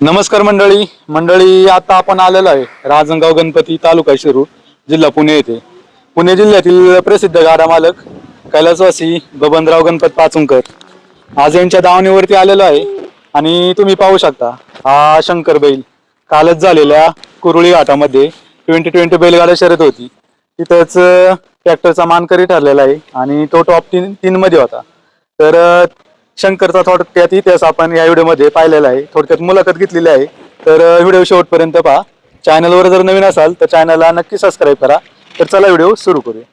नमस्कार मंडळी. मंडळी आता आपण आलेलो आहे राजनगाव गणपती तालुका शिरूर जिल्हा पुणे येथे. पुणे जिल्ह्यातील प्रसिद्ध गाडा मालक कैलासवासी बबनराव गणपत पाचुंकर आज यांच्या दावणीवरती आलेलो आहे आणि तुम्ही पाहू शकता हा शंकर बैल कालच झालेल्या कुरुळी घाटामध्ये ट्वेंटी ट्वेंटी बैलगाडा शर्यत होती. तिथंच ट्रॅक्टरचा मानकरी ठरलेला आहे आणि तो टॉप तीन तीनमध्ये होता. तर शंकरचा थोडक्यात इतिहास आपण या व्हिडिओमध्ये पाहिलेला आहे. थोडक्यात मुलाखत घेतलेली आहे. तर व्हिडिओ शेवटपर्यंत पहा. चॅनलवर जर नवीन असाल तर चॅनलला नक्की सबस्क्राईब करा. तर चला व्हिडिओ सुरू करूया.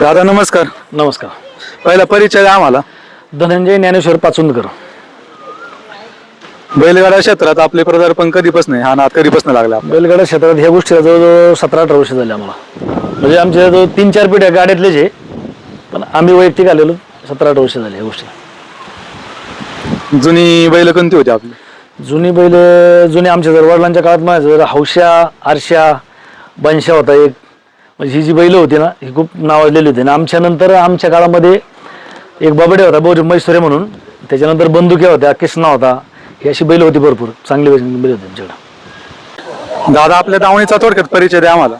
दादा नमस्कार. नमस्कार. पहिला परिचय द्या आम्हाला. धनंजय ज्ञानेश्वर पाचुंदकर. बैलगाडा क्षेत्रात आपले पदार्पण कधीपासून आहे? हा नाद कधीपासून लागला? बैलगाडा क्षेत्रात ह्या गोष्टीला जवळजवळ सतरा अठरा वर्ष झाली आम्हाला. म्हणजे आमच्या जवळ तीन चार पिढ्या गाड्यातलेच आहे. पण आम्ही वैयक्तिक आलेलो सतरा अठरा वर्ष झाली ह्या गोष्टी. जुनी बैल कोणती होती आपली? जुनी बैल जुने आमच्या जर वडिलांच्या काळात माझ्या जर हौशा आरशा बनशा होता एक. म्हणजे ही जी बैल होती ना ही खूप नावाजलेली होती. आणि आमच्या नंतर आमच्या काळामध्ये एक बबडे होता बोरी मैसुरे म्हणून. त्याच्यानंतर बंदुक्या होत्या किसना होता. ही अशी बैल होती भरपूर. चांगली बैल बैल होती आमच्याकडे. दादा आपल्या दावणीचा थोडक्यात परिचय द्या आम्हाला.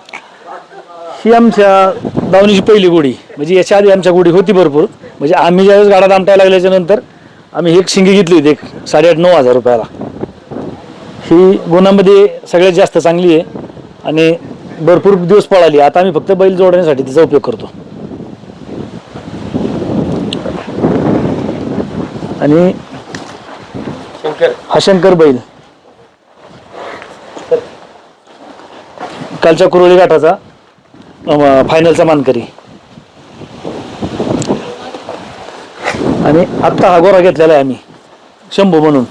ही आमच्या दावणीची पहिली गोडी म्हणजे याच्या आधी आमच्या गोडी होती भरपूर. म्हणजे आम्ही ज्यावेळेस गाडा दामटायला लागल्याच्या नंतर आम्ही एक शिंगी घेतली होती एक साडेआठ नऊ हजार रुपयाला. ही गुणामध्ये सगळ्यात जास्त चांगली आहे. आणि भरपूर दिवस पळाली. आता आम्ही फक्त बैल जोडण्यासाठी तिचा उपयोग करतो. आणि हा शंकर बैल. कालच्या कुरोळी घाटाचा फायनलचा मानकरी. आणि आत्ता हा गोरा घेतलेला आहे आम्ही शंभू म्हणून.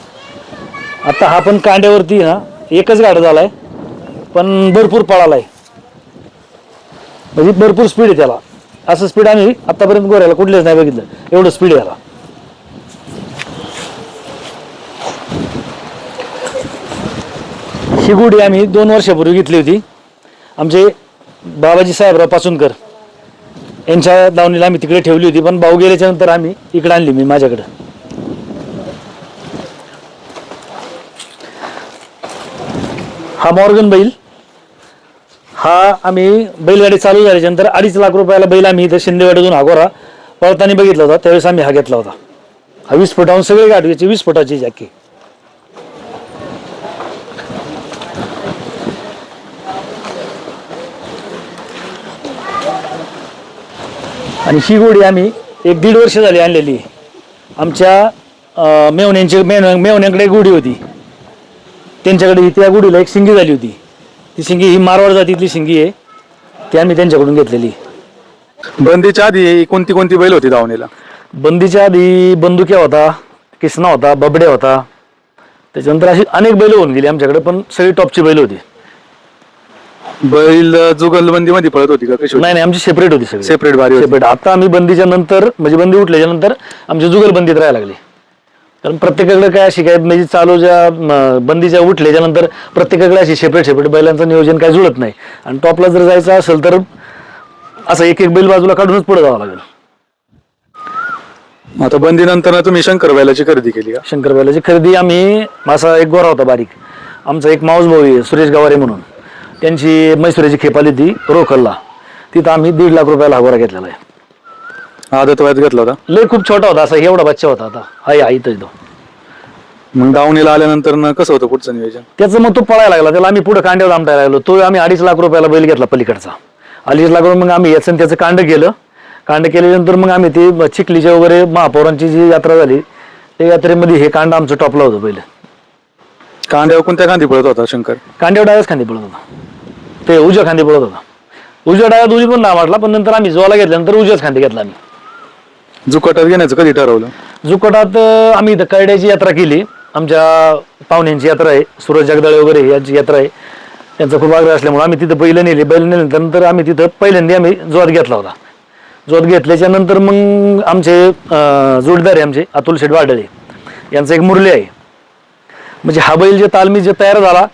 आत्ता हा पण कांड्यावरती ना एकच गाडा झालाय पण भरपूर पळालाय. म्हणजे भरपूर स्पीड आहे त्याला. असं स्पीड आम्ही आतापर्यंत गोऱ्याला कुठलेच नाही बघितलं. एवढं स्पीड आहे त्याला ही गुढी आम्ही दोन वर्षापूर्वी घेतली होती. आमचे बाबाजी साहेबराव पासूनकर यांच्या दावणीला आम्ही तिकडे ठेवली होती पण भाऊ गेल्याच्यानंतर आम्ही इकडे आणली मी माझ्याकडे. हा मॉर्गन बैल हा आम्ही बैलगाडी चालू झाल्याच्यानंतर अडीच लाख रुपयाला बैल आम्ही इथं शिंदेवाडीतून हागोरा पळताना बघितला होता. त्यावेळेस आम्ही हा घेतला होता. हा वीस फुटाहून सगळे गाडी वीस फुटाची जॅकी. आणि ही गोडी आम्ही एक दीड वर्ष झाली आणलेली. आमच्या मेवण्यांची मेवण्यांकडे गुढी होती. त्यांच्याकडे त्या गुढीला एक सिंगी झाली होती. ती शिंगी ही मारवाड जातीतली शिंगी आहे. ती आम्ही त्यांच्याकडून घेतलेली. बंदीच्या आधी कोणती कोणती बैल होती दावणीला बंदीच्या आधी बंदुक्या होता किसना होता बबड्या होता. त्याच्यानंतर अशी अनेक बैल होऊन गेली आमच्याकडे पण सगळी टॉपची बैल होती. बैल जुगलबंदी मध्ये पळत होती का कशी होती? नाही नाही आमची सेपरेट होती सगळी. Separate बारी होती. सेपरेट आता आम्ही बंदीच्या नंतर म्हणजे बंदी उठल्याच्या नंतर आमची जुगलबंदीत राहायला लागली. कारण प्रत्येकाकडे काय अशी काय म्हणजे चालू ज्या बंदीच्या उठल्याच्या नंतर प्रत्येकाकडे अशी सेपरेट सेपरेट बैलांचं नियोजन काय जुळत नाही. आणि टॉपला जर जायचं असेल तर असं एक एक बैल बाजूला काढूनच पुढे जावं लागेल. आता बंदीनंतर तुम्ही शंकर बैलाची खरेदी केली का? शंकर बैलाची खरेदी आम्ही माझा एक गोरा होता बारीक. आमचा एक माऊस भाऊ आहे सुरेश गवारे म्हणून. त्यांची मैसुऱ्याची खेप आली ती रोखलला. तिथं आम्ही दीड लाख रुपयाला हा गोरा घेतलेला आहे. आदत वयात घेतला होता. लय खूप छोटा होता असा एवढा बच्चा होता आता. आई आई तो मग दावणीला आल्यानंतर न कसं होतं पुढचं नियोजन? त्याचं मग तो पळायला लागला त्याला आम्ही पुढे कांड्यावर आमटायला लागलो. तो आम्ही अडीच लाख रुपयाला बैल घेतला पलीकडचा. अडीच लाख रुपये मग आम्ही याचं त्याचं कांड केलं. कांड केल्यानंतर मग आम्ही ते चिखलीच्या वगैरे महापौरांची जी यात्रा झाली त्या यात्रेमध्ये हे कांड आमचं टॉपला होतं पहिलं. कांद्यावर कोणत्या गांधी पळत होता शंकर? कांड्यावर डाव्याच खांदी पडत होता. ते उजव्या खांदी पडत होता. उजव्या डाव्यात उजी पण नाव वाटला पण नंतर आम्ही जोला घेतल्यानंतर उजव्याच खांदी घेतला आम्ही. जुकटात घेण्याचं कधी ठरवलं? जुकटात अं, आम्ही इथं करड्याची यात्रा केली. आमच्या पाहुण्यांची यात्रा आहे. सूरज जगदाळे वगैरे यांची यात्रा आहे. त्यांचा खूप आग्रह असल्यामुळे आम्ही तिथं बैल नेली. बैल नेल्यानंतर आम्ही तिथं पहिल्यांदा आम्ही जोत घेतला होता. जोत घेतल्याच्या नंतर मग आमचे अं, जोडीदार आहे आमचे अतुल शेठ वाडळे. यांचा एक मुरली आहे. म्हणजे हा बैल जे तालमी जे तयार झाला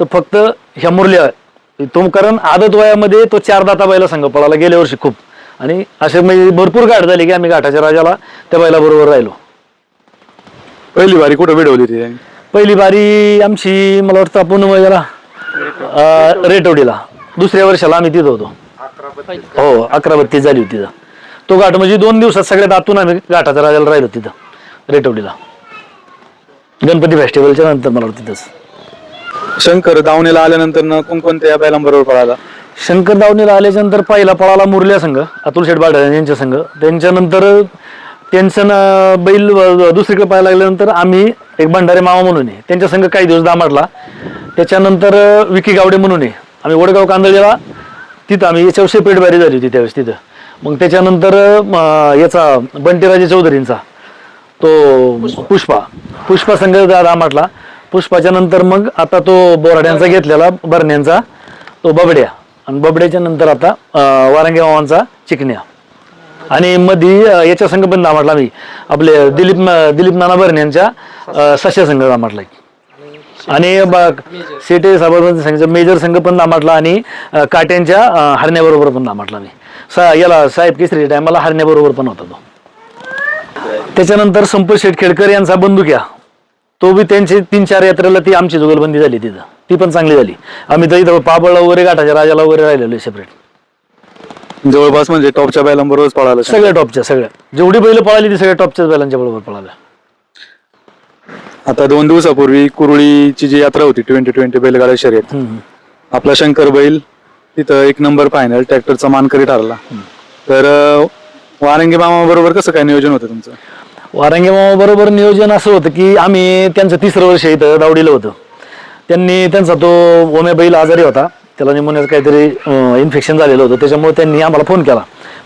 तर फक्त ह्या मुरल्या तो कारण आदत वयामध्ये तो चार दाता बैला संघ पळाला. गेल्या वर्षी खूप. आणि असे म्हणजे भरपूर गाठ झाली की आम्ही घाटाच्या राजाला त्या बैलाबरोबर राहिलो. पहिली बारी कुठं भेटवली त्यांनी पहिली बारी आमची मला वाटतं आपण याला अं, रेटवडीला. दुसऱ्या वर्षाला आम्ही तिथं होतो. हो अकरा बत्तीस झाली होती तिथं. तो घाट म्हणजे दोन दिवसात सगळ्यात आतून आम्ही घाटाच्या राजाला राहिलो तिथं रेटवडीला. गणपती फेस्टिवलच्या नंतर मला वाटतं तिथंच. शंकर दावणीला आल्यानंतर कोणकोणत्या बैलांबरोबर पळाला? शंकर दावणीला आल्याच्यानंतर पहिला पळाला मुरल्या संघ अतुल शेठ बाडा यांच्या संघ. त्यांच्यानंतर त्यांचं न- बैल दुसरीकडे पाहायला लागल्यानंतर आम्ही एक भंडारे मामा म्हणून आहे. त्यांच्या संघ काही दिवस दामाडला. त्याच्यानंतर विकी गावडे म्हणून आहे. आम्ही वडगाव कांदळीला तिथं आम्ही याच्यावर सेपरेट बारी झाली होती त्यावेळेस तिथं. मग त्याच्यानंतर याचा बंटीराजे चौधरींचा तो पुष्पा. पुष्पा. संघ दामाटला पुष्पाच्या नंतर मग आता तो बोराड्यांचा घेतलेला बरण्यांचा तो बबड्या. आणि बबड्याच्या नंतर आता वारंगे मामांचा चिकण्या. आणि मधी याच्या संघ पण दामाटला मी आपले दिलीप दिलीप नाना बरण्यांच्या सश्या संघ दामाटला आणि सेटे साबरमती संघाचा मेजर संघ पण दामाटला आणि काट्यांच्या हरण्याबरोबर पण दामाटला मी सा याला साहेब केसरी टायमाला हरण्याबरोबर पण होता तो. त्याच्यानंतर संपत शेठ खेडकर यांचा बंदुक्या. तो बी त्यांची तीन चार यात्रेला ती आमची जुगलबंदी झाली तिथं. ती पण चांगली झाली. आम्ही तर इथं पाबळला वगैरे गाठाच्या राजाला वगैरे राहिलेलो सेपरेट जवळपास म्हणजे टॉपच्या बैलांबरोबरच पळाला. सगळ्या टॉपच्या सगळ्या जेवढी बैल पळाली ती सगळ्या टॉपच्याच बैलांच्या बरोबर पळाल्या. आता दोन दिवसापूर्वी कुरुळीची जी यात्रा होती ट्वेंटी ट्वेंटी बैलगाडा शर्यत हम्म. आपला शंकर बैल तिथं एक नंबर फायनल ट्रॅक्टरचा मानकरी ठरला. तर अं, वारंगी मामा बरोबर कसं काय नियोजन होतं तुमचं? वारंगे मामा बरोबर नियोजन असं होतं की आम्ही त्यांचं तिसरं वर्ष इथं दावडीलं होतं. त्यांनी त्यांचा तो ओम्या बैल आजारी होता. त्याला निमोनियाचं काहीतरी इन्फेक्शन झालेलं होतं. त्याच्यामुळे त्यांनी आम्हाला फोन केला.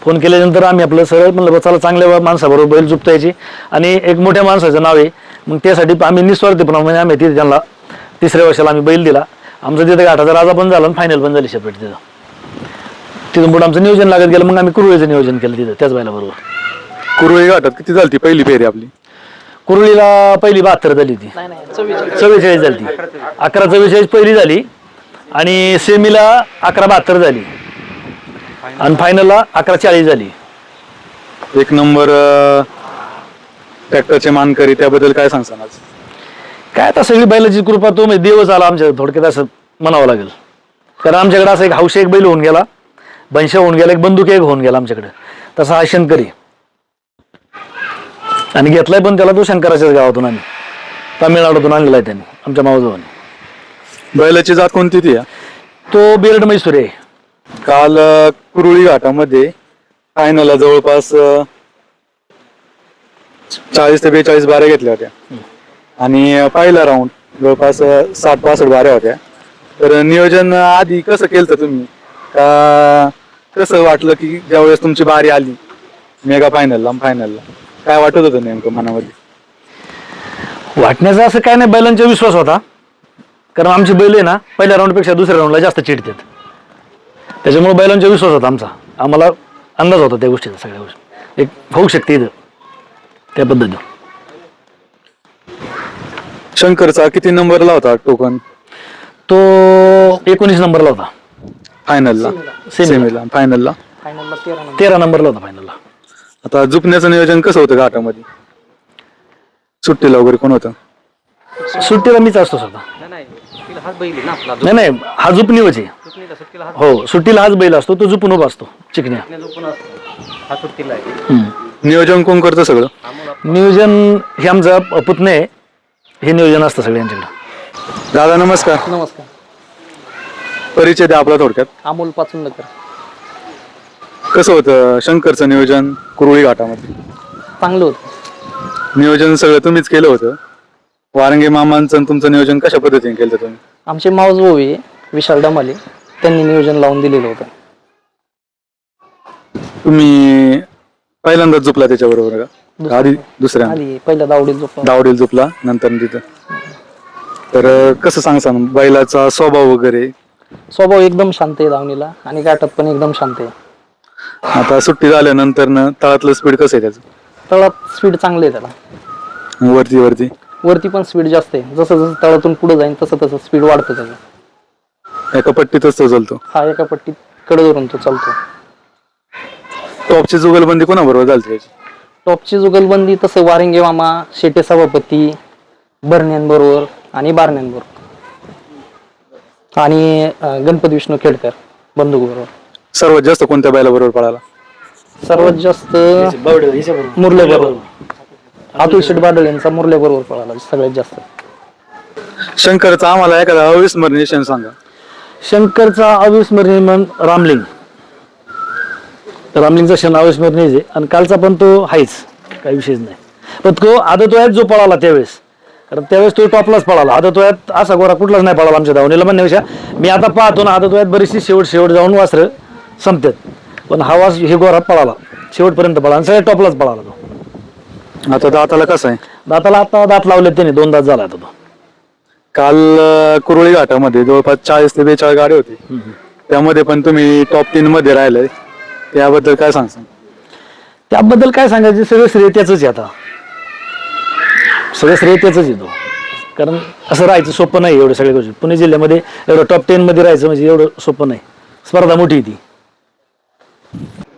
फोन केल्यानंतर आम्ही आपलं सरळ म्हणलं बा चला चांगल्या माणसाबरोबर बैल जुपता यायची आणि एक मोठ्या माणसाचं नाव आहे. मग त्यासाठी आम्ही निस्वार्थीपणामुळे म्हणजे आम्ही तिथे त्यांना तिसऱ्या वर्षाला आम्ही बैल दिला. आमचं तिथे गाठाचा राजा पण झाला आणि फायनल पण झाली शेपेट तिथं. तिथून पुढे आमचं नियोजन लागत गेलं. मग आम्ही कुरुळीचं नियोजन केलं तिथं त्याच बैलाबरोबर. कुरुळी गाठात किती झाली पहिली फेरी आपली? कुरुळीला पहिली बहात्तर झाली होती. चव्वेचाळीस. झाली ती अकरा चव्वेचाळीस पहिली झाली आणि सेमीला अकरा बहात्तर झाली. आणि फायनलला अकरा चाळीस झाली. एक नंबर ट्रॅक्टरचे मानकरी त्याबद्दल काय सांगसान आज? काय आता सगळी बैलाची कृपा तो म्हणजे देवच आला आमच्या थोडक्यात असं म्हणावं लागेल. कारण आमच्याकडे असं एक हौशी एक बैल होऊन गेला. बनशा होऊन गेला एक बंदूक एक होऊन गेला आमच्याकडे. तसा हा शंकरी आणि घेतलाय पण त्याला तो शंकराच्याच गावातून आम्ही. तामिळनाडूतून आणलेला आहे त्यांनी आमच्या मावजवानी बैलाची जात कोणती ती आहे? तो बेरड मैसूर आहे. काल अं, कुरुळी घाटामध्ये फायनलला जवळपास चाळीस ते बेचाळीस बाऱ्या घेतल्या होत्या. आणि अं, पहिला राऊंड जवळपास अं, साठ पासष्ट बाऱ्या होत्या. तर नियोजन आधी कसं केलं तुम्ही? का कसं वाटलं की ज्यावेळेस तुमची बारी आली मेगा फायनलला फायनलला काय वाटत होतं नेमकं मनामध्ये? वाटण्याचा असं काय नाही बैलांचा विश्वास होता. कारण आमची बैल आहे ना पहिल्या राऊंडपेक्षा दुसऱ्या राऊंडला जास्त चिडतात. त्याच्यामुळे बैलांचा विश्वास होता आमचा. आम्हाला अंदाज होता त्या गोष्टीचा सगळ्या गोष्टी. एक होऊ शकते इथं त्या पद्धतीनं. शंकरचा किती नंबरला होता टोकन? तो एकोणीस नंबरला होता. फायनलला सेमीला. सेमीला फायनलला तेरा नंबरला होता फायनलला आता झुपण्याचं नियोजन कसं होतं घाटामध्ये? सुट्टीला वगैरे कोण होतं? सुट्टीला मीच असतो स्वतः नाही नाही हा झुपणीवच आहे. हो सुट्टीला हाच बैल असतो तो झुपून उभा असतो चिकण्या. हम्म. नियोजन कोण करतं सगळं? नियोजन हे आमचा पुतणे आहे. हे नियोजन असतं सगळ्यांच्याकडं दादा नमस्कार. नमस्कार. परिचय द्या आपला थोडक्यात. अमोल पाचुंडकर. कसं होतं शंकरचं नियोजन कुरुळी घाटामध्ये? चांगलं होतं. नियोजन सगळं तुम्हीच केलं होतं. वारंगे मामांचं आणि तुमचं नियोजन कशा पद्धतीने केलं होतं तुम्ही? आमचे माऊस भाऊ आहे विशाल डमाले. त्यांनी नियोजन लावून दिलेलं होतं. तुम्ही पहिल्यांदाच झुपला त्याच्याबरोबर का? आधी दुसऱ्या? आधी पहिल्या दावडीत झोप दावडील झुपला नंतर तिथं. तर अं, कसं सांगसा ना बैलाचा स्वभाव वगैरे? स्वभाव एकदम शांत आहे दावणीला आणि गाठात पण एकदम शांत आहे. आता सुट्टी झाल्यानंतर ना तळातलं स्पीड कसं आहे तळात स्पीड चांगली आहे त्याला. त्याचं वरती वरती? वरती पण स्पीड जास्त आहे. जसं जसं तळातून पुढे जाईल तसं तसं स्पीड वाढतं त्याचं. एका पट्टीतच तो चालतो? हा एका पट्टीत कडे धरून तो चालतो. टॉपची जुगलबंदी कोणाबरोबर झाली त्याची? टॉपची जुगलबंदी तसं वारिंगे मामा शेटे सभापती बरण्यांबरोबर आणि बारण्यांबरोबर. आणि अं, गणपती विष्णू खेडकर बंधू बरोबर सर्वात जास्त कोणत्या बैलाबरोबर पळाला? सर्वात जास्त मुरले बरोबर. अतुल शेठ बादल यांचा मुरले बरोबर पळाला सगळ्यात जास्त. शंकरचा आम्हाला एखादा अविस्मरणीय क्षण सांगा. शंकरचा अविस्मरणीय म्हण रामलिंग. रामलिंगचा क्षण अविस्मरणीय आहे आणि कालचा पण तो आहेच काही विषयच नाही. पण तो आदत वयात जो पळाला त्यावेळेस कारण त्यावेळेस तो टॉपलाच पळाला. आदत वयात असा गोरा कुठलाच नाही पळाला आमच्या धावणीला म्हणण्यापेक्षा. मी आता पाहतो ना आदत वयात बरीचशी शेवट शेवट जाऊन वासरं. संपतात. पण हा वास हे गोरा पळाला. शेवटपर्यंत पळाला. आणि सगळ्या टॉपलाच पळाला तो. आता दाताला कसं आहे? दाताला आता दात लावले त्याने. दोन दात झाला आता तो. काल अं, कुरुळी घाटामध्ये जवळपास चाळीस ते बेचाळीस गाडी होती. त्यामध्ये पण तुम्ही टॉप तीन मध्ये राहिलाय. त्याबद्दल काय सांगसा त्याबद्दल काय सांगायचं? सगळं श्रेय त्याच आहे आता. सगळं श्रेय त्याच येतो कारण असं राहायचं सोपं नाही एवढं सगळ्या गोष्टी. पुणे जिल्ह्यामध्ये एवढं टॉप टेन मध्ये राहायचं म्हणजे एवढं सोपं नाही. स्पर्धा मोठी आहे ती.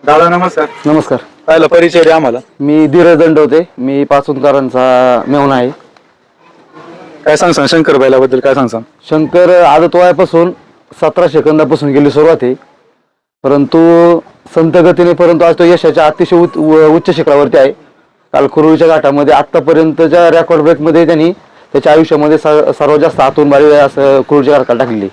दादा नमस्कार. नमस्कार. पहिला परिचय द्या आम्हाला. मी धीरज दंडवते. मी पाचुंदकरांचा मेहून आहे. काय सांगसा शंकर बैलाबद्दल काय सांगसा शंकर आदत वयापासून सतरा सेकंदापासून गेली सुरुवात आहे. परंतु संत गतीने परंतु आज तो यशाच्या अतिशय उच्च उ- उच्च शिखरावरती आहे. काल कुरुळीच्या घाटामध्ये आतापर्यंतच्या रेकॉर्ड ब्रेकमध्ये त्यांनी त्याच्या आयुष्यामध्ये स- सर्वात जास्त आतून बारी असं कुरुळीच्या घाटाला टाकलेली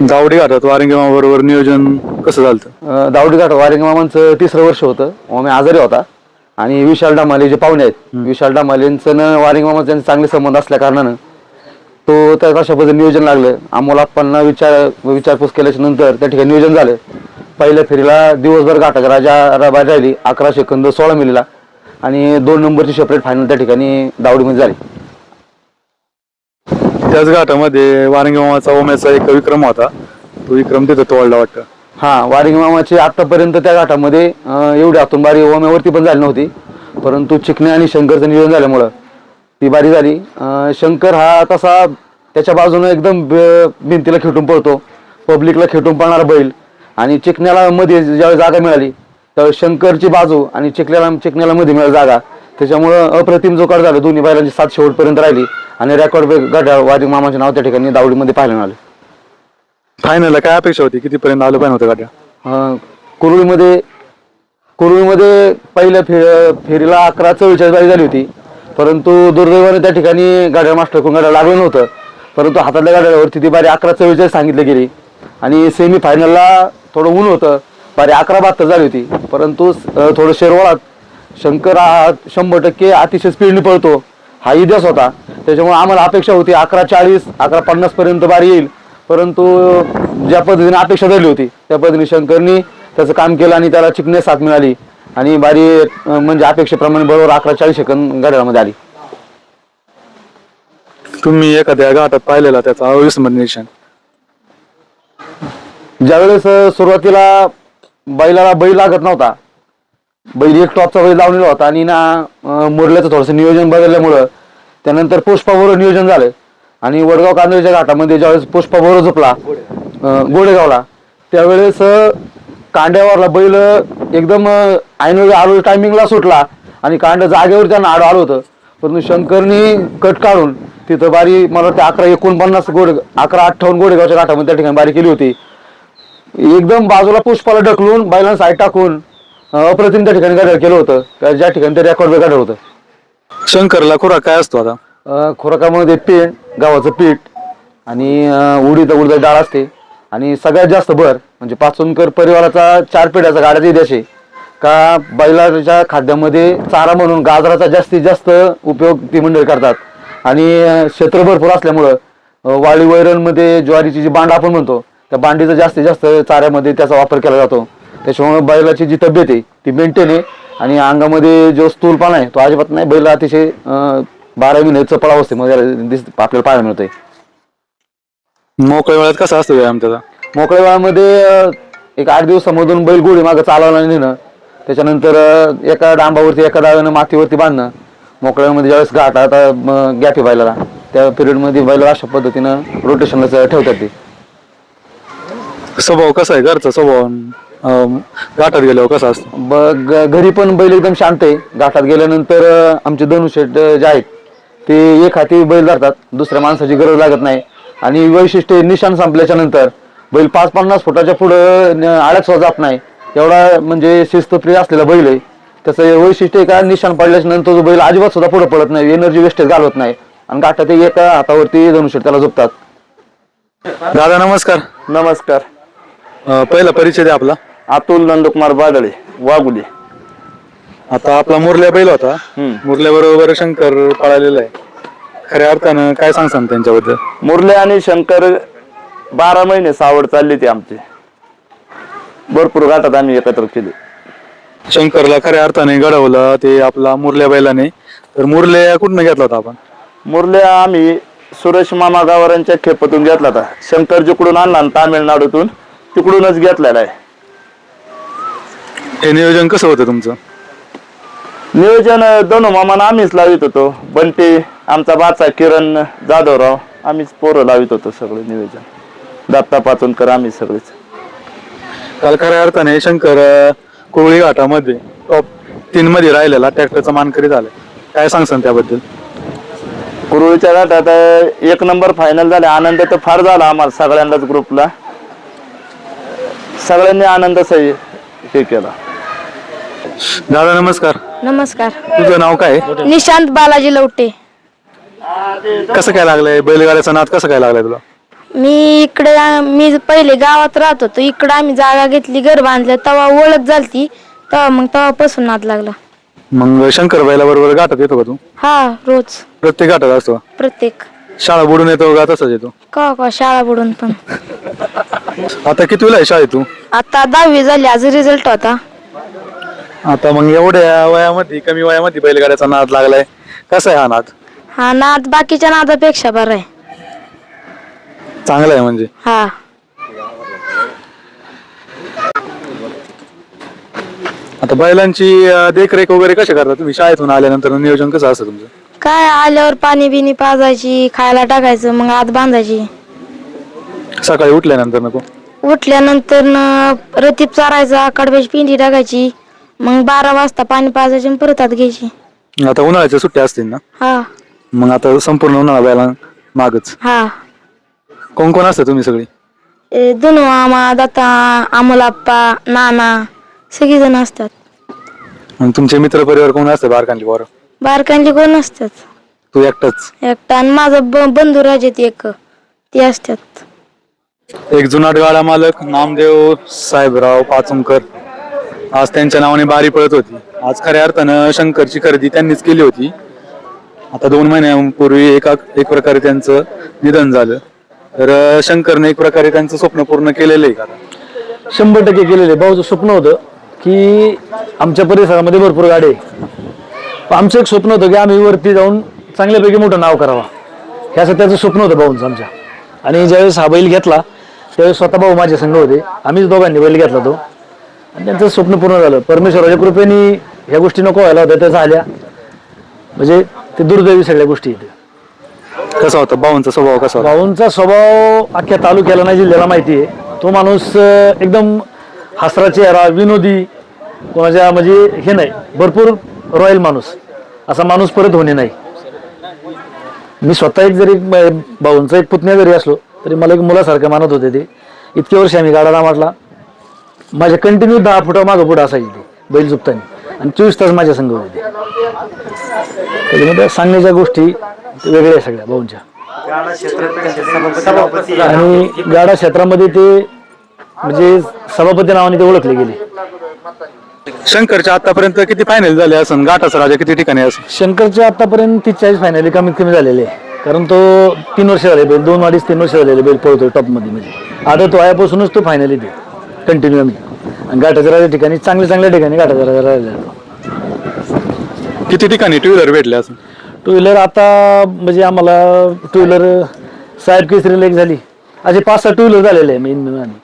दावडी घाटात वारंगे बरोबर नियोजन कसं झालं दावडी घाट वारिंग मामांचं तिसरं वर्ष होतं. मी आजारी होता. आणि विशाल डामाले जे पाहुणे आहेत विशाल डामालेंचं न वारिंग मामाचं त्यांचे चांगले संबंध असल्या कारणानं तो त्या अशा पद्धतीने नियोजन लागलं. आम्हाला आप्पांना विचार विचारपूस केल्याच्यानंतर त्या ठिकाणी नियोजन झालं. पहिल्या फेरीला दिवसभर घाटाचा राजा राबाई राहिली अकरा सेकंद सोळा मिलीला. आणि दोन नंबरची सेपरेट फायनल त्या ठिकाणी दावडीमध्ये झाली. त्याच घाटामध्ये वारंगमामाचा ओम्याचा एक विक्रम होता. तो विक्रम तिथं तोडला वाटतं. हा वारिंग मामाची आतापर्यंत त्या घाटामध्ये अं, एवढी आतून बारी ओम्यावरती पण झाली नव्हती. परंतु चिकणे आणि शंकरचं नियोजन झाल्यामुळं ती बारी झाली. अं, शंकर हा तसा त्याच्या बाजूने एकदम ब- भिंतीला खेटून पळतो. पब्लिकला खेटून पळणारा बैल. आणि चिकण्याला मध्ये ज्यावेळी जागा मिळाली त्यावेळी शंकरची बाजू आणि चिकण्याला चिकण्याला मध्ये मिळाली जागा. त्याच्यामुळं अप्रतिम जोकार झालं. दोन्ही बैलांची सात शेवटपर्यंत राहिली. आणि रेकॉर्ड गड्या वारिंग मामाचे नाव त्या ठिकाणी दावडीमध्ये पाहायला मिळालं. फायनलला काय अपेक्षा होती? कितीपर्यंत आलं पाहिजे होतं गाड्या? अं, कुरुळीमध्ये कुरुळीमध्ये पहिल्या फे फेरीला अकरा चव्वेचाळीस बारी झाली होती. परंतु दुर्दैवाने त्या ठिकाणी गाड्या मास्टर गाड्या लागलं नव्हतं. परंतु हातातल्या गाड्यावरती ती बारी अकरा चव्वेचाळीस सांगितली गेली. आणि सेमी फायनलला थोडं ऊन होतं. बारी अकरा बहात्तर झाली होती. परंतु अं, थोडं शेरवळात शंकर हा शंभर टक्के अतिशय स्पीडने पळतो. हा इतिहास होता. त्याच्यामुळे आम्हाला अपेक्षा होती अकरा चाळीस अकरा पन्नास पर्यंत बारी येईल. परंतु ज्या पद्धतीने अपेक्षा धरली होती त्या पद्धतीने शंकरनी त्याचं काम केलं आणि त्याला चिकणे साथ मिळाली. आणि बारी म्हणजे अपेक्षेप्रमाणे बरोबर अकरा चाळीस सेकंद गाड्यामध्ये आली. तुम्ही एखाद्या घाटात पाहिलेला त्याचा अविस्मरणीय क्षण. ज्यावेळेस सुरुवातीला बैलाला बैल लागत नव्हता बैल एक टॉपचा बैल लावलेला होता आणि ना मुरल्याचं थोडंसं नियोजन बदलल्यामुळं त्यानंतर पुष्पाबरोबर नियोजन झालं. आणि वडगाव कांदळीच्या घाटामध्ये ज्यावेळेस पुष्पाबरोबर झोपला गोडेगावला त्यावेळेस कांड्यावरला बैल एकदम ऐनवेळी आलो टायमिंगला सुटला आणि कांड जागेवर त्यांना आडो आलं होतं. परंतु शंकरनी कट काढून तिथं बारी मला वाटतं अकरा एकोणपन्नास गोडे अकरा अठ्ठावन्न गोडेगावच्या घाटामध्ये त्या ठिकाणी बारी केली होती. एकदम बाजूला पुष्पाला ढकलून बैलांना साईड टाकून अप्रतिम त्या ठिकाणी गाड्या केलं होतं. त्या- ज्या ठिकाणी ते रेकॉर्ड गाड्या होतं. शंकरला खुराक काय असतो आता? अं, खुराकामध्ये पेंड गव्हाचं पीठ आणि अं, उडीद उडीद डाळ असते. आणि सगळ्यात जास्त भर म्हणजे पाचोनकर परिवाराचा चार पिढ्याचा गाड्याचा इतिहास आहे का बैलाच्या खाद्यामध्ये चारा म्हणून गाजराचा जास्तीत जास्त उपयोग ती मंडळी करतात. आणि अं, क्षेत्र भरपूर असल्यामुळं अं, वाळी वैरणमध्ये ज्वारीची जी बांड आपण म्हणतो त्या बांडीचा जास्तीत जास्त चाऱ्यामध्ये त्याचा वापर केला जातो. त्याच्यामुळे बैलाची जी तब्येत आहे ती मेंटेन आहे. आणि अंगामध्ये जो स्थूलपणा आहे तो अजिबात नाही. बैल अतिशय बारा महिने चपळ अवस्थेमध्ये दिस आपल्याला पाहायला मिळतंय. मोकळ्या वेळात कसा असतो व्यायाम त्याचा? मोकळ्या वेळामध्ये एक आठ दिवसामधून बैल गोडी मागं चालवला नेणं. त्याच्यानंतर एका डांबावरती एका डाव्यानं मातीवरती बांधणं. मोकळ्या वेळामध्ये ज्यावेळेस घाट आता गॅप आहे बैलाला त्या पिरियडमध्ये बैल अशा पद्धतीनं रोटेशनला ठेवतात ते. स्वभाव कसा आहे? घरचा स्वभाव? अं, घाटात गेल्यावर कसा असतो? ब- ग- घरी पण बैल एकदम शांत आहे. घाटात गेल्यानंतर अं, आमचे अं, जे आहेत ते एक हाती बैल धरतात. दुसऱ्या माणसाची गरज लागत नाही. आणि वैशिष्ट्य निशाण संपल्याच्या नंतर बैल पाच पन्नास फुटाच्या पुढं आळ्यात जात नाही. एवढा म्हणजे शिस्तप्रिय असलेला बैल आहे. त्याचं हे वैशिष्ट्य आहे का निशाण पडल्याच्या नंतर जो बैल अजिबात सुद्धा पुढे पडत नाही. एनर्जी वेस्टेज घालवत नाही. आणि घाटात ते एका हातावरती धनुष्यट त्याला झोपतात दादा नमस्कार. नमस्कार. अं, पहिला परिचय द्या आपला. अतुल नंदकुमार बादळे वाघुली. आता आपला मुरल्या बैल होता. मुरल्या बरोबर शंकर पळालेला आहे. खऱ्या अर्थानं काय सांगसान त्यांच्याबद्दल? मुरले आणि शंकर बारा महिने सावड चालली ती आमची. भरपूर घाटात आम्ही एकत्र केले. शंकरला खऱ्या अर्थाने घडवलं ते आपला मुरल्या बैलाने. तर मुरल्या कुठनं घेतला होता आपण? मुरले आम्ही सुरेश मामा गावरांच्या खेपातून घेतला होता. शंकर जिकडून आणला ना तामिळनाडूतून तिकडूनच घेतलेला आहे. हे नियोजन कसं होतं तुमचं? नियोजन दोन मामानं आम्हीच लावित होतो. बंटी आमचा बाचा किरण जाधवराव आम्हीच पोरं लावित होतो सगळं नियोजन. दत्ता पाचूनकर आम्ही सगळेच. काल खऱ्या अर्थाने शंकर अं, कोवळी घाटामध्ये टॉप तीन मध्ये राहिलेला ट्रॅक्टरचा मानकरी झालाय काय सांगसान त्याबद्दल? कुरुळीच्या घाटात अं, एक नंबर फायनल झाले. आनंद तर फार झाला आम्हाला सगळ्यांनाच ग्रुपला सगळ्यांनी आनंद सही हे केला. दादा नमस्कार. नमस्कार. तुझं नाव काय? निशांत बालाजी लवटे. कसं काय लागलंय? बैलगाड्याचा नाद कसं काय लागलाय तुला? मी इकडे मी पहिले गावात राहत होतो. इकडे आम्ही जागा घेतली घर बांधलं. तेव्हा ओळख झालती. तेव्हा मग तेव्हापासून नाद लागला. मग शंकर बैला बरोबर घाटात येतो का तू? हा रोज. प्रत्येक घाटात असतो. प्रत्येक. शाळा बुडून येतो का तसंच येतो? का का शाळा बुडून पण. आता किती आहे शाळेत तू? आता दहावी झाली. आज रिझल्ट होता. आता मग एवढ्या वयामध्ये कमी वयामध्ये बैलगाड्याचा नाद लागलाय. कसा आहे हा नाद? हा नाद बाकीच्या नादापेक्षा बरा आहे. चांगला आहे म्हणजे? हा. आता बैलांची अं, देखरेख वगैरे कशी करता तुम्ही? शाळेतून आल्यानंतर नियोजन कसं असतं तुमचं? काय आल्यावर पाणी बिनी पाजायची खायला टाकायचं मग आत बांधायची. सकाळी उठल्यानंतर नको? उठल्यानंतर रतीप चारायचा कडब्याची पिंडी टाकायची. मग बारा वाजता पाणी पाजायची आणि परत आत घ्यायची. आता उन्हाळ्याच्या सुट्ट्या असतील ना? हा. मग आता संपूर्ण उन्हाळा बैला मागच. हा. कोण कोण असतं तुम्ही सगळी? ए, दुनू मामा दाता अमोलाप्पा नाना सगळी जण असतात. मग तुमचे मित्र परिवार कोण असतं बारकांची पोरं? बारकांचे कोण असतात तू एकटाच? एकटा आणि माझा ब- बंधू राजेत एक. ते असतात. एक जुनाट गाडा मालक नामदेव साहेबराव पाचुमकर. आज त्यांच्या नावाने बारी पळत होती. आज खऱ्या अर्थानं शंकरची खरेदी त्यांनीच केली होती. आता दोन महिन्यापूर्वी एका एक प्रकारे त्यांचं निधन झालं. तर शंकरने एक प्रकारे त्यांचं स्वप्न पूर्ण केलेलं आहे. का शंभर टक्के केलेले भाऊचं स्वप्न होतं की आमच्या परिसरामध्ये भरपूर गाडी आहे आमचं एक स्वप्न होतं की आम्ही वरती जाऊन चांगल्यापैकी मोठं नाव करावा. हे असं त्याचं स्वप्न होतं भाऊंचं आमच्या. आणि ज्यावेळेस हा बैल घेतला त्यावेळेस स्वतः भाऊ माझे संघ होते. आम्हीच दोघांनी बैल घेतला तो. आणि त्यांचं स्वप्न पूर्ण झालं. परमेश्वराच्या कृपेने ह्या गोष्टी नको व्हायला होत्या त्या झाल्या. म्हणजे ते दुर्दैवी सगळ्या गोष्टी आहेत. कसा होता? भाऊंचा स्वभाव कसा होता? भाऊंचा स्वभाव अख्ख्या तालुक्याला नाही जिल्ह्याला माहिती आहे. तो माणूस अं, एकदम हसरा चेहरा विनोदी कोणाच्या म्हणजे हे नाही. भरपूर रॉयल माणूस. असा माणूस परत होणे नाही. मी स्वतः एक जरी म- भाऊंचा एक पुतण्या जरी असलो तरी मला एक मुलासारखं मानत होते ते. इतके वर्ष आम्ही गाडाला म्हटला माझ्या कंटिन्यू दहा फुटा मागं पुढं असायची ते बैल झुपताना आणि चोवीस तास माझ्या संघ होते. त्याच्यामध्ये सांगण्याच्या गोष्टी वेगळ्या आहे सगळ्या भाऊंच्या. आणि गाडा क्षेत्रामध्ये ते म्हणजे सभापती नावाने ते ओळखले गेले. शंकरच्या आतापर्यंत किती फायनल झाले असं गाठाचा राजा किती ठिकाणी असं शंकरच्या आतापर्यंत तीस चाळीस फायनली कमीत कमी झालेले आहे. कारण तो तीन वर्ष झाले बैल दोन अडीच तीन वर्ष झालेले बैल पळतो टॉपमध्ये म्हणजे आता तो आयापासूनच तो. फायनल येते कंटिन्यू आम्ही आणि घाटाच्या राजा ठिकाणी चांगल्या चांगल्या ठिकाणी घाटाचा राजा राहिला किती ठिकाणी? टू व्हीलर भेटले असं? टू व्हीलर आता म्हणजे आम्हाला टू व्हीलर साहेब केसरीला एक झाली. असे पाच सहा टू व्हीलर झालेले आहे मेन आम्ही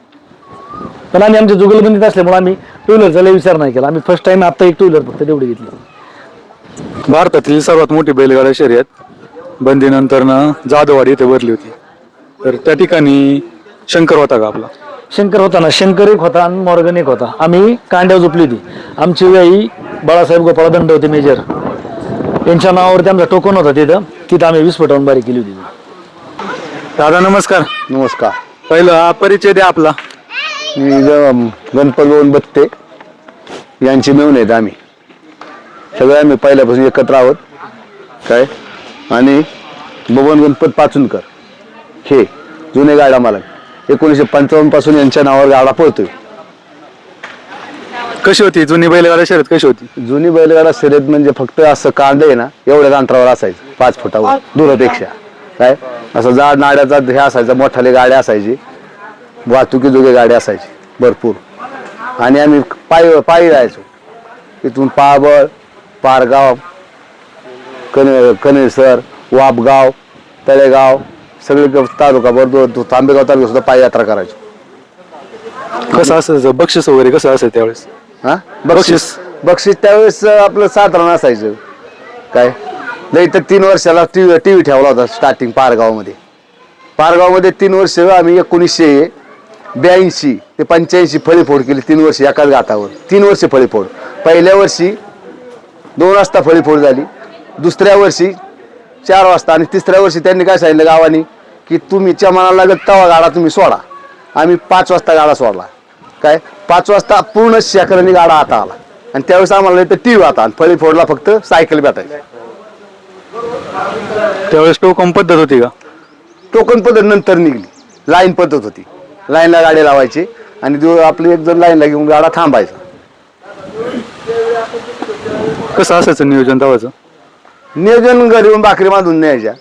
पण आम्ही आमच्या जुगलबंदीत असल्यामुळे आम्ही टू व्हीलरचा लय विचार नाही केला. आम्ही फर्स्ट टाइम आता एक टू व्हीलर फक्त तेवढी घेतली. भारतातील सर्वात मोठी बैलगाडा शर्यत बंदीनंतर ना जाधववाडी इथे भरली होती. तर त्या ठिकाणी शंकर होता का आपला? शंकर होता ना शंकर एक होता आणि मॉर्गन एक होता. आम्ही कांड्यावर झोपली होती. आमची वेळी बाळासाहेब गोपाळ दंड होते मेजर यांच्या नावावरती आमचा टोकन होता तिथं. तिथं आम्ही विस्फोटावून बारी केली होती. दादा नमस्कार. नमस्कार. पहिलं हा परिचय द्या आपला. मी गणपत गोवन बत्ते यांची मिळून आहेत आम्ही. सगळे आम्ही पहिल्यापासून एकत्र आहोत. काय? आणि बबन गणपत पाचुनकर. हे जुने गाडा मालक. एकोणीसशे पंचावन्नपासून यांच्या नावावर गाडा पळतोय. कशी होती? जुनी बैलगाडा शर्यत कशी होती? जुनी बैलगाडा शर्यत म्हणजे फक्त असं कांड आहे ना एवढ्याच अंतरावर असायचं पाच फुटावर दुरापेक्षा. काय? असं जाड नाड्याचा हे असायचा मोठाले गाड्या असायची वाहतुकी जोगे गाड्या असायची भरपूर. आणि आम्ही पायी पायी जायचो इथून पाबळ पारगाव कने कनेसर वापगाव तळेगाव सगळे ग- तालुका बरोबर तांबेगाव तालुका सुद्धा पायी यात्रा करायचो. कसं असायचं बक्षीस वगैरे कसं असायचं त्यावेळेस? हा? बक्षीस बक्षीस. त्यावेळेस आपलं साधारण असायचं. काय? लई तर तीन वर्षाला टी टी व्ही ठेवला होता स्टार्टिंग पारगावमध्ये. पारगावमध्ये तीन वर्ष आम्ही एकोणीसशे ब्याऐंशी ते पंच्याऐंशी फळीफोड केली तीन वर्ष एकाच घाटावर. तीन वर्ष फळीफोड. पहिल्या वर्षी दोन वाजता फळीफोड झाली. दुसऱ्या वर्षी चार वाजता आणि तिसऱ्या वर्षी त्यांनी काय सांगितलं गावानी? की तुम्ही मनाला लागत तवा गाडा तुम्ही सोडा. आम्ही पाच वाजता गाडा सोडला. काय? पाच वाजता पूर्ण शेकरांनी गाडा आता आला. आणि त्यावेळेस आम्हाला इथं टी व्ही आता आणि फळी फोडला फक्त सायकल भेटायची त्यावेळेस टोकन पद्धत होती का? टोकन पद्धत नंतर निघली. लाईन पद्धत होती. लाईनला गाडी लावायची आणि जो आपली एक जण लाईनला घेऊन गाडा थांबायचा. कसं असायचं नियोजन तेव्हाचं? नियोजन घरी येऊन भाकरी बांधून न्यायच्या.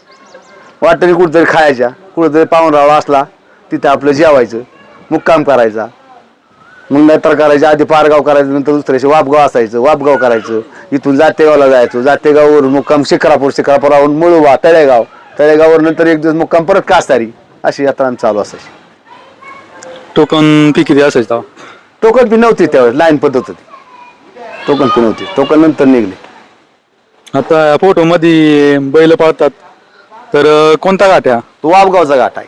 वाटेने कुठेतरी खायच्या कुठेतरी पाहुणरावळा असला तिथं आपलं जेवायचं मुक्काम करायचा. मग नंतर करायचं आधी पारगाव करायचं नंतर दुसऱ्या दिवशी वापगाव असायचं वापगाव करायचं. इथून जातेगावला जायचो जातेगाववरून मुक्काम शिक्रापूर शिक्रापुरावरून मुळुबा तळेगाव. तळेगाववर नंतर एक दिवस मुक्काम परत कासारी अशी यात्रा चालू असायची. टोकन फी किती असायचं तेव्हा? टोकन बी नव्हती त्यावेळेस लाईन पद्धत होती. टोकन बी नव्हती. टोकन नंतर निघली. आता फोटो मध्ये बैल पाळतात. तर कोणता घाट आहे हा? तो वापगावचा घाट आहे.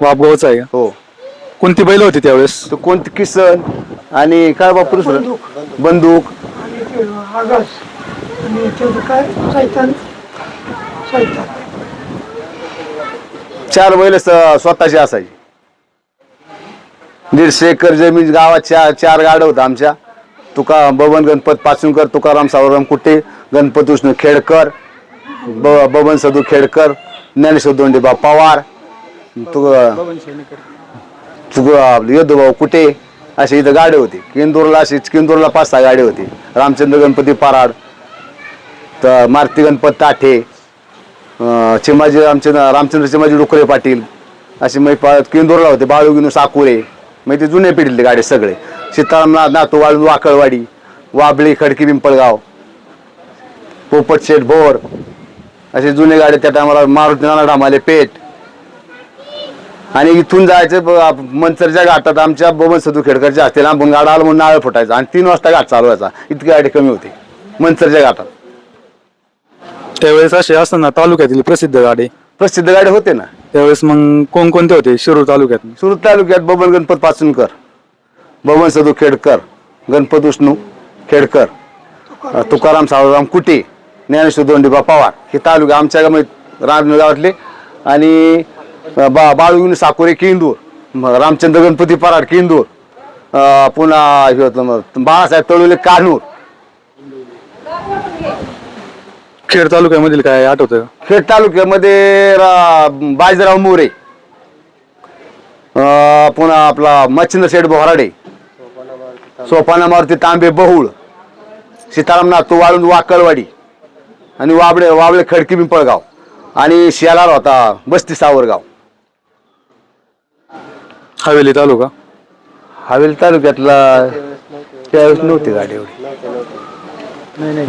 वापगावचा आहे का? हो. कोणती बैल होती त्यावेळेस? तो कोणती किसन आणि काय बापू दुसरं बंदूक. चार बैल स- स्वतःची असायची. दीडशे एकर जमीन गावात चार चार गाड्या होत्या आमच्या. तुका बबन गणपत पाचुंकर तुकाराम सावराम कुटे गणपत विष्णू खेडकर ब बबन सदू खेडकर ज्ञानेश्वर दोंडेबा पवार तु चुक- आपलं योद्धभाऊ कुठे? असे इथं गाडी होती. किंदूरला अशी किंदूरला पाच सहा गाडी होती. रामचंद्र गणपती पराड तर मारुती गणपत ताठे चिमाजी रामचंद्र रामचंद्र चिमाजी डुकरे पाटील असे मग पा- किंदूरला होते. बाळूगिनू साकुरे. मग ते जुने पिढीतले गाडी सगळे. सीतारामनाथ नातू वाळू वाकळवाडी वाबळी खडकी पिंपळगाव पोपट शेठ भोर असे जुने गाडी त्या टायमाला मारुती नाना डामाले पेठ आणि इथून जायचं ब- आप- मंचरच्या घाटात आमच्या बबन सदू खेडकरच्या हस्ते लांबून गाडा आला म्हणून नाळ फुटायचा. आणि तीन वाजता घाट चालवायचा इतकी गाडी कमी होती. मंचरच्या घाटात. त्यावेळेस असे असताना तालुक्यातील प्रसिद्ध गाडे. प्रसिद्ध गाडी होते ना? त्यावेळेस मग कोणकोणते होते शिरूर तालुक्यात? सुरत तालुक्यात बबन गणपत पाचुनकर बबन सदू खेडकर गणपत विष्णू खेडकर अ, तुकाराम सावराम कुटे ज्ञानेश्वर दोंडीबा पवार हे तालुके आमच्या गावामध्ये राजनगर गावातले. आणि बा बाळूगिनी साकोरे किंदूर. रामचंद्र गणपती पराड किंदूर. पुन्हा हे बाळासाहेब तळुले कान्हूर. खेड तालुक्यामधील काय आठवतं खेड तालुक्यामध्ये बाजीराव मोरे. पुन्हा आपला मच्छिंद्र शेठ बोराडे सोपाना मारुती तांबे बहुळ. सीताराम नातू वाळून वाकळवाडी आणि वाबळे वाबळे खडकी पिंपळगाव आणि शेलार होता बस्ती सावरगाव. हवेली तालुका? हवेली तालुक्यातला त्यावेळेस नव्हती गाडी एवढी.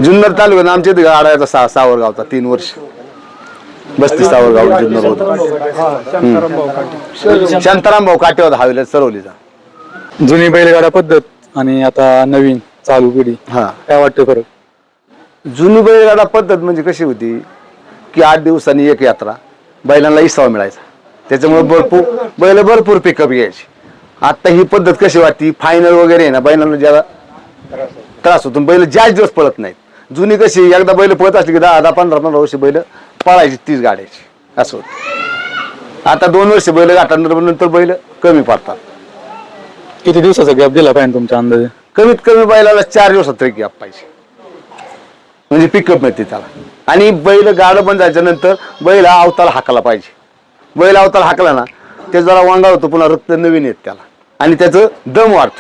जुन्नर तालुक्यात आमच्या इथे गाड्याचा सा सावरगावचा तीन वर्ष. बस्ती सावरगाव जुन्नर होता. शांताराम भाऊ काटे होता हवेलीत सरवलीचा जुनी बैलगाडा पद्धत आणि आता नवीन चालू पिढी. हा. काय वाटतं फरक? जुनी बैलगाडा पद्धत म्हणजे कशी होती? की आठ दिवसांनी एक यात्रा बैलांना इसावा मिळायचा. त्याच्यामुळे भरपूर बैल भरपूर पिकअप घ्यायची. आता ही पद्धत कशी वाटती? फायनल वगैरे आहे ना बैलांना ज्यादा त्रास होतो बैल जास्त दिवस पळत नाहीत. जुनी कशी एकदा बैल पळत असली की दहा दहा पंधरा पंधरा वर्ष बैल पळायची तीच गाड्याची. असं होतं. आता दोन वर्ष बैल गाठानंतर नंतर बैल कमी पडतात. किती दिवसाचा गॅप दिला पाहिजे तुमच्या अंदाजे? कमीत कमी बैलाला चार दिवसात तरी गॅप पाहिजे. म्हणजे पिकअप मिळते त्याला. आणि बैल गाडं बंद झाल्याच्यानंतर बैल हा अवताला हाकला पाहिजे. बैल अवताला हाकला ना ते जरा वांगा होतो पुन्हा रक्त नवीन येत त्याला. आणि त्याचं दम वाढतो.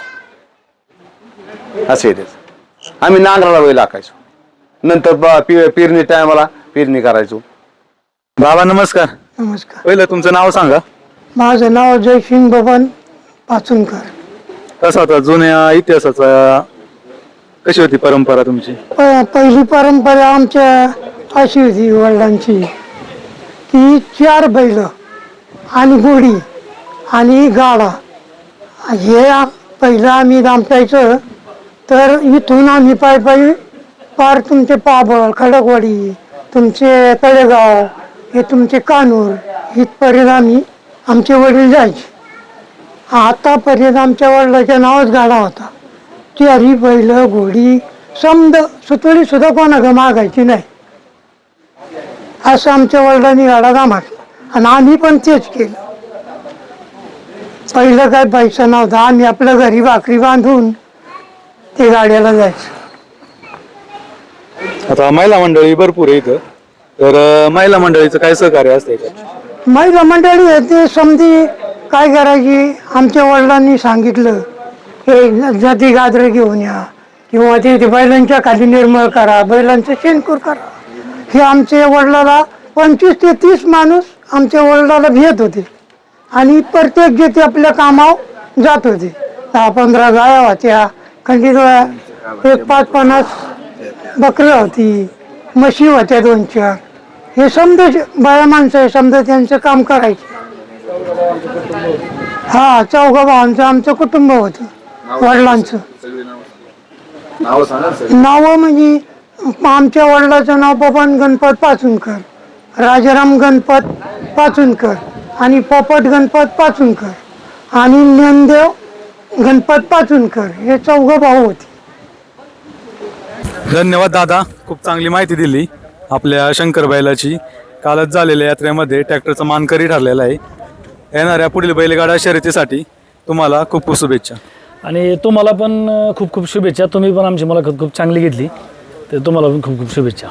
असं आहे त्याचं. आम्ही नांगराला बैल हाकायचो. नंतर पि- पेरणी टायमाला पेरणी करायचो. बाबा नमस्कार. नमस्कार. पहिलं तुमचं नाव सांगा. माझं नाव जयसिंग बबन पाचुनकर. कसं होता जुन्या इतिहासाचा कशी होती परंपरा तुमची? प- पहिली परंपरा आमच्या अशी होती वडिलांची. की चार बैल आणि घोडी आणि गाडा. हे आ- पहिलं आम्ही दामटायचं. तर इथून आम्ही पाय पायी पार तुमचे पाबळ खडकवाडी तुमचे तळेगाव हे तुमचे कानूर इथपर्यंत आम्ही आमचे वडील जायचे. आतापर्यंत आमच्या वडिलाच्या नावच गाडा होता. चारी बैल घोडी समद सुतळी सुद्धा कोणाकडे मागायची नाही. असं आमच्या वडिलांनी गाडा मागला. आणि आम्ही पण तेच केलं. पहिलं काय पैसा नव्हता. आम्ही आपल्या घरी भाकरी बांधून ते गाड्याला जायचं. आता महिला मंडळी भरपूर आहे इथं. तर महिला मंडळीचं काय सहकार्य असतं? महिला मंडळी ते समधी काय करायची? आमच्या वडिलांनी सांगितलं. हे जाती गाजरं घेऊन या. किंवा ते ते बैलांच्या खाली निर्मळ करा बैलांचं शेणकूर करा. हे आमच्या वडिलाला पंचवीस ते तीस माणूस आमच्या वडिलाला भेट होते. आणि प्रत्येक जे ते आपल्या कामावर जात होते. दहा पंधरा गाया होत्या खंडित एक पाच पन्नास बकऱ्या होती म्हशी होत्या दोन चार. हे समजा बाया माणसं आहे समजा त्यांचं काम करायचे. हा चौघा भावांचं आमचं कुटुंब होतं. वडिलांचं. नावं म्हणजे आमच्या वडिलाचं नाव बबन गणपत पाचुनकर राजाराम गणपत पाचुनकर आणि पोपट गणपत पाचुनकर आणि ज्ञानदेव गणपत पाचुनकर हे चौघं भाऊ होते. धन्यवाद दादा खूप चांगली माहिती दिली आपल्या शंकर बैलाची. कालच झालेल्या यात्रेमध्ये ट्रॅक्टरचा मानकरी ठरलेला आहे. येणाऱ्या पुढील बैलगाडा शर्यतीसाठी तुम्हाला खूप खूप शुभेच्छा. आणि तुम्हाला पण खूप खूप शुभेच्छा. तुम्ही पण आमची मुलाखत खूप चांगली घेतली. तर तुम्हाला पण खूप खूप शुभेच्छा.